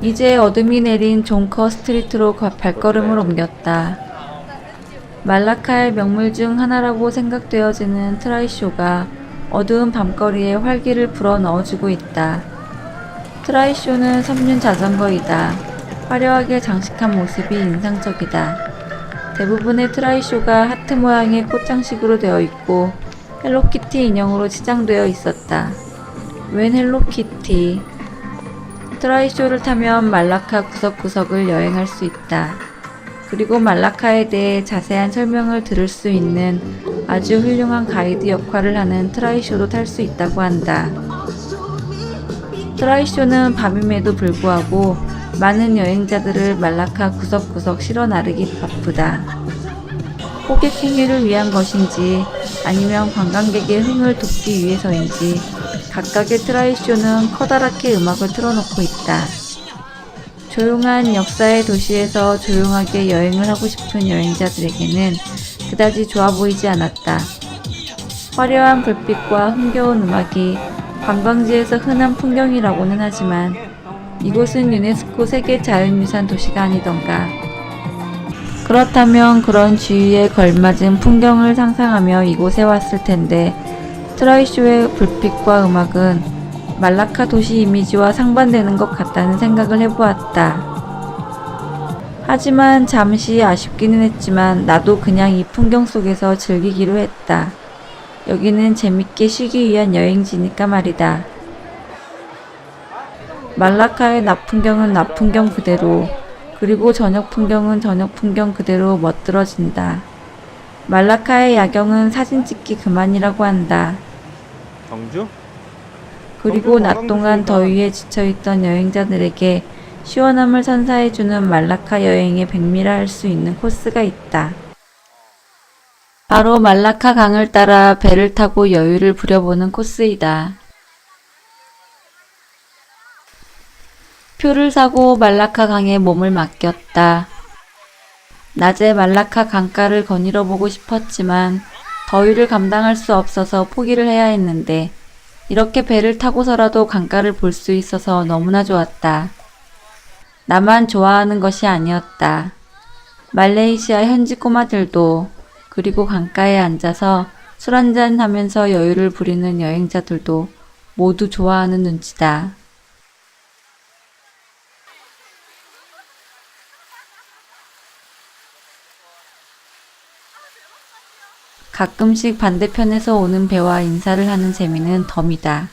이제 어둠이 내린 존커 스트리트로 가- 발걸음을 옮겼다. 말라카의 명물 중 하나라고 생각되어지는 트라이쇼가 어두운 밤거리에 활기를 불어 넣어주고 있다. 트라이쇼는 섬륜 자전거이다. 화려하게 장식한 모습이 인상적이다. 대부분의 트라이쇼가 하트 모양의 꽃장식으로 되어 있고 헬로키티 인형으로 치장되어 있었다. 웬 헬로키티? 트라이쇼를 타면 말라카 구석구석을 여행할 수 있다. 그리고 말라카에 대해 자세한 설명을 들을 수 있는 아주 훌륭한 가이드 역할을 하는 트라이쇼도 탈 수 있다고 한다. 트라이쇼는 밤임에도 불구하고 많은 여행자들을 말라카 구석구석 실어 나르기 바쁘다. 호객 행위를 위한 것인지 아니면 관광객의 흥을 돕기 위해서인지 각각의 트라이쇼는 커다랗게 음악을 틀어놓고 있다. 조용한 역사의 도시에서 조용하게 여행을 하고 싶은 여행자들에게는 그다지 좋아 보이지 않았다. 화려한 불빛과 흥겨운 음악이 관광지에서 흔한 풍경이라고는 하지만 이곳은 유네스코 세계 자연유산 도시가 아니던가. 그렇다면 그런 주위에 걸맞은 풍경을 상상하며 이곳에 왔을 텐데 트라이쇼의 불빛과 음악은 말라카 도시 이미지와 상반되는 것 같다는 생각을 해보았다. 하지만 잠시 아쉽기는 했지만 나도 그냥 이 풍경 속에서 즐기기로 했다. 여기는 재밌게 쉬기 위한 여행지니까 말이다. 말라카의 낮 풍경은 낮 풍경 그대로, 그리고 저녁 풍경은 저녁 풍경 그대로 멋들어진다. 말라카의 야경은 사진 찍기 그만이라고 한다. 경주? 그리고 낮 동안 더위에 지쳐있던 여행자들에게 시원함을 선사해주는 말라카 여행의 백미라 할 수 있는 코스가 있다. 바로 말라카 강을 따라 배를 타고 여유를 부려보는 코스이다. 표를 사고 말라카 강에 몸을 맡겼다. 낮에 말라카 강가를 거닐어 보고 싶었지만 더위를 감당할 수 없어서 포기를 해야 했는데 이렇게 배를 타고서라도 강가를 볼 수 있어서 너무나 좋았다. 나만 좋아하는 것이 아니었다. 말레이시아 현지 꼬마들도 그리고 강가에 앉아서 술 한잔 하면서 여유를 부리는 여행자들도 모두 좋아하는 눈치다. 가끔씩 반대편에서 오는 배와 인사를 하는 재미는 덤이다.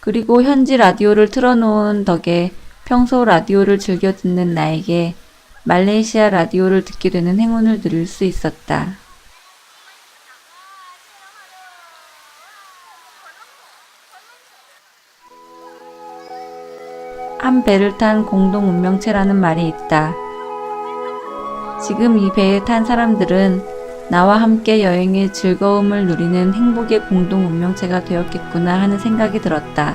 그리고 현지 라디오를 틀어놓은 덕에 평소 라디오를 즐겨 듣는 나에게 말레이시아 라디오를 듣게 되는 행운을 누릴 수 있었다. 한 배를 탄 공동 운명체라는 말이 있다. 지금 이 배에 탄 사람들은 나와 함께 여행의 즐거움을 누리는 행복의 공동 운명체가 되었겠구나 하는 생각이 들었다.